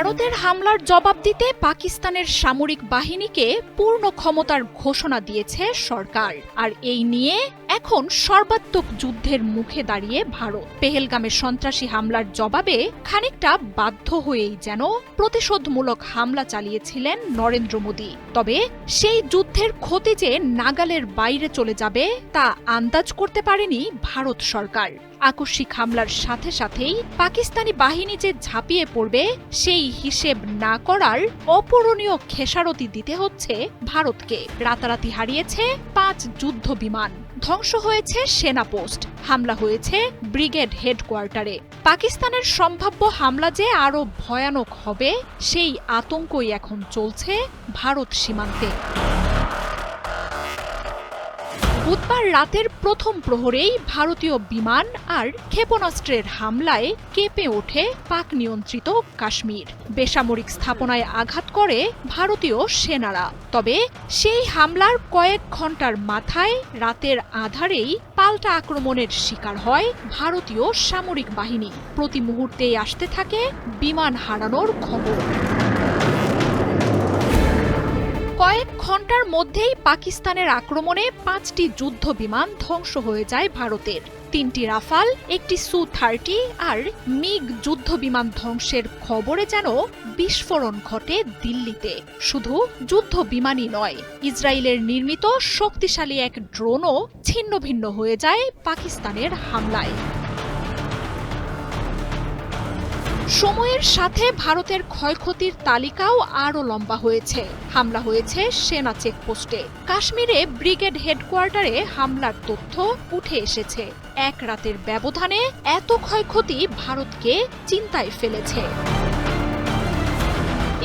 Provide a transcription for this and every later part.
ভারতের হামলার জবাব দিতে পাকিস্তানের সামরিক বাহিনীকে পূর্ণ ক্ষমতার ঘোষণা দিয়েছে সরকার। আর এই নিয়ে এখন সর্বাত্মক যুদ্ধের মুখে দাঁড়িয়ে ভারত। পেহেলগামে সন্ত্রাসী হামলার জবাবে খানিকটা বাধ্য হয়েই যেন প্রতিশোধমূলক হামলা চালিয়েছিলেন নরেন্দ্র মোদী। তবে সেই যুদ্ধের ক্ষতি যে নাগালের বাইরে চলে যাবে, তা আন্দাজ করতে পারেনি ভারত সরকার। আকস্মিক হামলার সাথে সাথেই পাকিস্তানি বাহিনী যে ঝাঁপিয়ে পড়বে, সেই হিসেব না করার অপূরণীয় খেসারতি দিতে হচ্ছে ভারতকে। রাতারাতি হারিয়েছে পাঁচ যুদ্ধ বিমান। ধ্বংস হয়েছে সেনা পোস্ট। হামলা হয়েছে ব্রিগেড হেডকোয়ার্টারে। পাকিস্তানের সম্ভাব্য হামলা যে আরও ভয়ানক হবে, সেই আতঙ্কই এখন চলছে ভারত সীমান্তে। বুধবার রাতের প্রথম প্রহরেই ভারতীয় বিমান আর ক্ষেপণাস্ত্রের হামলায় কেঁপে ওঠে পাক নিয়ন্ত্রিত কাশ্মীর। বেসামরিক স্থাপনায় আঘাত করে ভারতীয় সেনারা। তবে সেই হামলার কয়েক ঘণ্টার মাথায় রাতের আধারেই পাল্টা আক্রমণের শিকার হয় ভারতীয় সামরিক বাহিনী। প্রতি মুহূর্তেই আসতে থাকে বিমান হারানোর খবর। কয়েক ঘণ্টার মধ্যেই পাকিস্তানের আক্রমণে পাঁচটি যুদ্ধ বিমান ধ্বংস হয়ে যায় ভারতের। তিনটি রাফাল, একটি সু থার্টি আর মিগ যুদ্ধ বিমান ধ্বংসের খবরে যেন বিস্ফোরণ ঘটে দিল্লিতে। শুধু যুদ্ধ বিমানই নয়, ইসরায়েলের নির্মিত শক্তিশালী এক ড্রোনও ছিন্ন ভিন্ন হয়ে যায় পাকিস্তানের হামলায়। সময়ের সাথে ভারতের ক্ষয়ক্ষতির তালিকাও আরও লম্বা হয়েছে। হামলা হয়েছে সেনা চেকপোস্টে। কাশ্মীরে ব্রিগেড হেডকোয়ার্টারে হামলার তথ্য উঠে এসেছে। এক রাতের ব্যবধানে এত ক্ষয়ক্ষতি ভারতকে চিন্তায় ফেলেছে।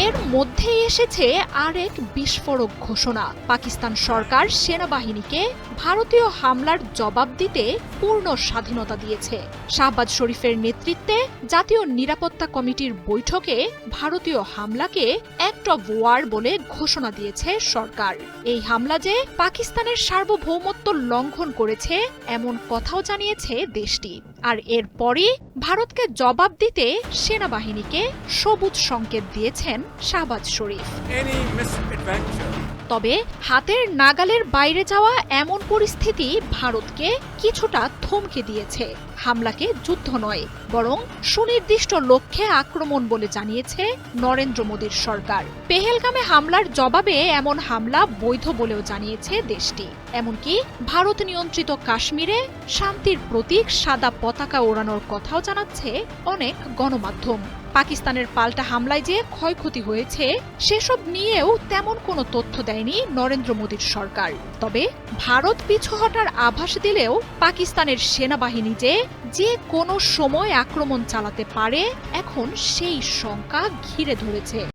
এর মধ্যেই এসেছে আরেক বিস্ফোরক ঘোষণা। পাকিস্তান সরকার সেনাবাহিনীকে ভারতীয় হামলার জবাব দিতে পূর্ণ স্বাধীনতা দিয়েছে। শাহবাজ শরীফের নেতৃত্বে জাতীয় নিরাপত্তা কমিটির বৈঠকে ভারতীয় হামলাকে অ্যাক্ট অব ওয়ার বলে ঘোষণা দিয়েছে সরকার। এই হামলা যে পাকিস্তানের সার্বভৌমত্ব লঙ্ঘন করেছে, এমন কথাও জানিয়েছে দেশটি। আর এরপরই ভারতকে জবাব দিতে সেনাবাহিনীকে সবুজ সংকেত দিয়েছেন শাহবাজ শরীফ। তবে হাতের নাগালের বাইরে যাওয়া এমন পরিস্থিতি ভারতকে কিছুটা থমকে দিয়েছে। হামলাকে যুদ্ধ নয়, বরং সুনির্দিষ্ট লক্ষ্যে আক্রমণ বলে জানিয়েছে নরেন্দ্র মোদীর সরকার। পেহেলগামে হামলার জবাবে এমন হামলা বৈধ বলেও জানিয়েছে দেশটি। এমনকি ভারত নিয়ন্ত্রিত কাশ্মীরে শান্তির প্রতীক সাদা পতাকা ওড়ানোর কথাও জানাচ্ছে অনেক গণমাধ্যম। পাকিস্তানের পাল্টা হামলায় যে ক্ষয়ক্ষতি হয়েছে, সেসব নিয়েও তেমন কোনো তথ্য দেয়নি নরেন্দ্র মোদীর সরকার। তবে ভারত পিছু হটার আভাস দিলেও পাকিস্তানের সেনাবাহিনী যে যে কোনো সময় আক্রমণ চালাতে পারে, এখন সেই শঙ্কা ঘিরে ধরেছে।